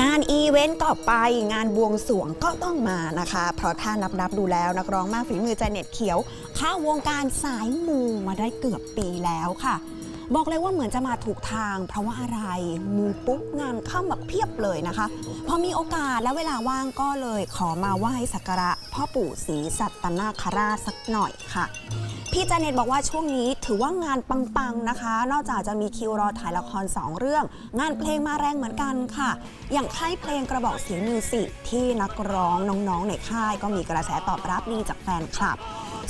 งานอีเวนต์ก็ไปงานบวงสรวงก็ต้องมานะคะ เพราะถ้านับนับๆดูแล้วนักร้องมากฝีมือใจเน็ตเขียว เข้าวงการสายมูมาได้เกือบปีแล้วค่ะ บอกเลยว่าเหมือนจะมาถูกทาง เพราะว่าอะไรมูปุ๊บงานเข้ามาเพียบเลยนะคะ พอมีโอกาสและเวลาว่างก็เลยขอมาไหว้สักการะพ่อปู่ศรีสัตนาคราชสักหน่อยค่ะ พี่เจเน็ตบอกว่าช่วงนี้ถือว่างานปังๆนะคะ นอกจากจะมีคิวรอถ่ายละคร 2 เรื่อง งานเพลงมาแรงเหมือนกันค่ะ อย่างค่ายเพลงกระบอกเสียงมิวสิกที่นักร้องน้องๆในค่ายก็มีกระแสตอบรับดีจากแฟนคลับ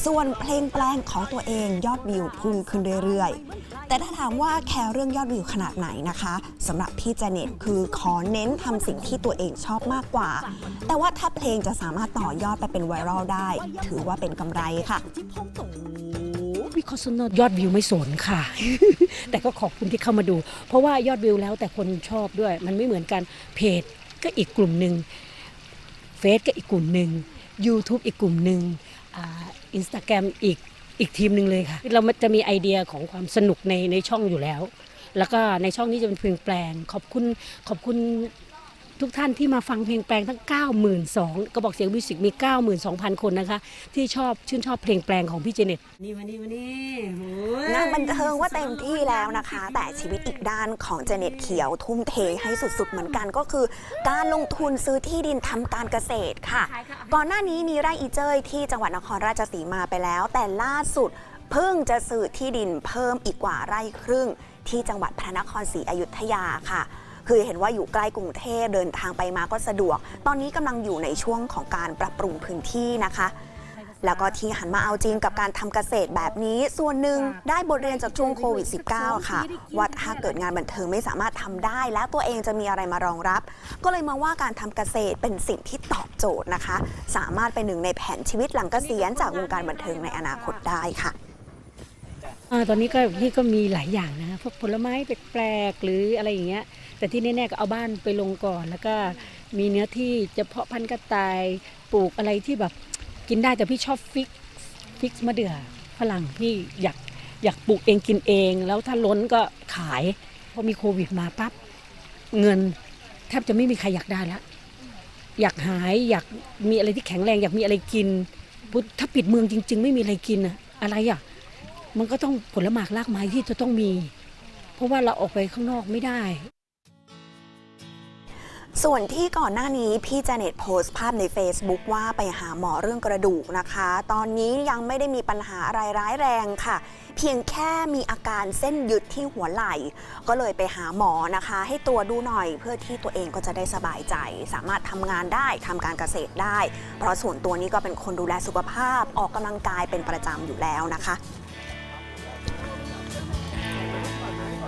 ส่วนเพลงแปลงของตัวเองยอดวิวพุ่งขึ้นเรื่อยๆ แต่ถ้าถามว่าแคร์เรื่องยอดวิวขนาดไหนนะคะสำหรับพี่เจเน็ตคือขอเน้นทำสิ่งที่ตัวเองชอบมากกว่า แต่ว่าถ้าเพลงจะสามารถต่อยอดไปเป็นไวรัลได้ ถือว่าเป็นกำไรค่ะิคอสนยอดวิวไม่สนค่ะ แต่ก็ขอบคุณที่เข้ามาดู เพราะว่ายอดวิวแล้วแต่คนชอบด้วย มันไม่เหมือนกันเพจก็อีกกลุ่มหนึ่งเฟซก็อีกกลุ่มหนึ่ง YouTube อีกกลุ่มหนึ่งอินสตาแกรมอีกอีกทีมหนึ่งเลยค่ะ เราจะมีไอเดียของความสนุกในในช่องอยู่แล้ว แล้วก็ในช่องนี้จะเป็นเพลงแปลงขอบคุณขอบคุณ ทุกท่านที่มาฟังเพลงแปลงทั้ง 92,000ก็บอกเสียงมิวสิกมี 92,000 คนนะคะ ที่ชอบชื่นชอบเพลงแปลงของพี่เจเน็ตนี่มานี่มานี่โอ้ยงานบันเทิงว่าเต็มที่แล้วนะคะ แต่ชีวิตอีกด้านของเจเน็ตเขียวทุ่มเทให้สุดๆ เหมือนกันก็คือ การลงทุนซื้อที่ดินทำการเกษตรค่ะ ก่อนหน้านี้มีไร่อีเจยที่จังหวัดนครราชสีมาไปแล้ว แต่ล่าสุดเพิ่งจะซื้อที่ดินเพิ่มอีกกว่าไร่ครึ่ง ที่จังหวัดพระนครศรีอยุธยาค่ะ คือเห็นว่าอยู่ใกล้กรุงเทพเดินทางไปมาก็สะดวก ตอนนี้กำลังอยู่ในช่วงของการปรับปรุงพื้นที่นะคะ แล้วก็ที่หันมาเอาจริงกับการทำเกษตรแบบนี้ ส่วนหนึ่งได้บทเรียนจากช่วงโควิด -19 ค่ะ ว่าถ้าเกิดงานบันเทิงไม่สามารถทำได้ แล้วตัวเองจะมีอะไรมารองรับ ก็เลยมองว่าการทำเกษตรเป็นสิ่งที่ตอบโจทย์นะคะ สามารถเป็นหนึ่งในแผนชีวิตหลังเกษียณจากวงการบันเทิงในอนาคตได้ค่ะอ่า ตอนนี้ก็พี่ก็มีหลายอย่างนะพวกผลไม้แปลกๆหรืออะไรอย่างเงี้ย แต่ที่แน่ๆก็เอาบ้านไปลงก่อน แล้วก็มีเนื้อที่จะเพาะพันธุ์กระต่ายปลูกอะไรที่แบบกินได้แต่พี่ชอบฟิกฟิกมะเดื่อฝรั่งพี่อยากอยากปลูกเองกินเอง แล้วถ้าล้นก็ขายพอมีโควิดมาปั๊บเงินแทบจะไม่มีใครอยากได้ละอยากหายอยากมีอะไรที่แข็งแรง อยากมีอะไรกินถ้าปิดเมืองจริง ๆ ไม่มีอะไรกินอะอะไรอะ มันก็ต้องผลหมากรากไม้ที่จะต้องมี เพราะว่าเราออกไปข้างนอกไม่ได้ ส่วนที่ก่อนหน้านี้พี่เจเน็ตโพสต์ภาพใน Facebook ว่าไปหาหมอเรื่องกระดูกนะคะ ตอนนี้ยังไม่ได้มีปัญหาอะไรร้ายแรงค่ะ เพียงแค่มีอาการเส้นยึดที่หัวไหล่ ก็เลยไปหาหมอนะคะ ให้ตัวดูหน่อยเพื่อที่ตัวเองก็จะได้สบายใจ สามารถทำงานได้ทำการเกษตรได้ เพราะส่วนตัวนี้ก็เป็นคนดูแลสุขภาพออกกำลังกายเป็นประจำอยู่แล้วนะคะ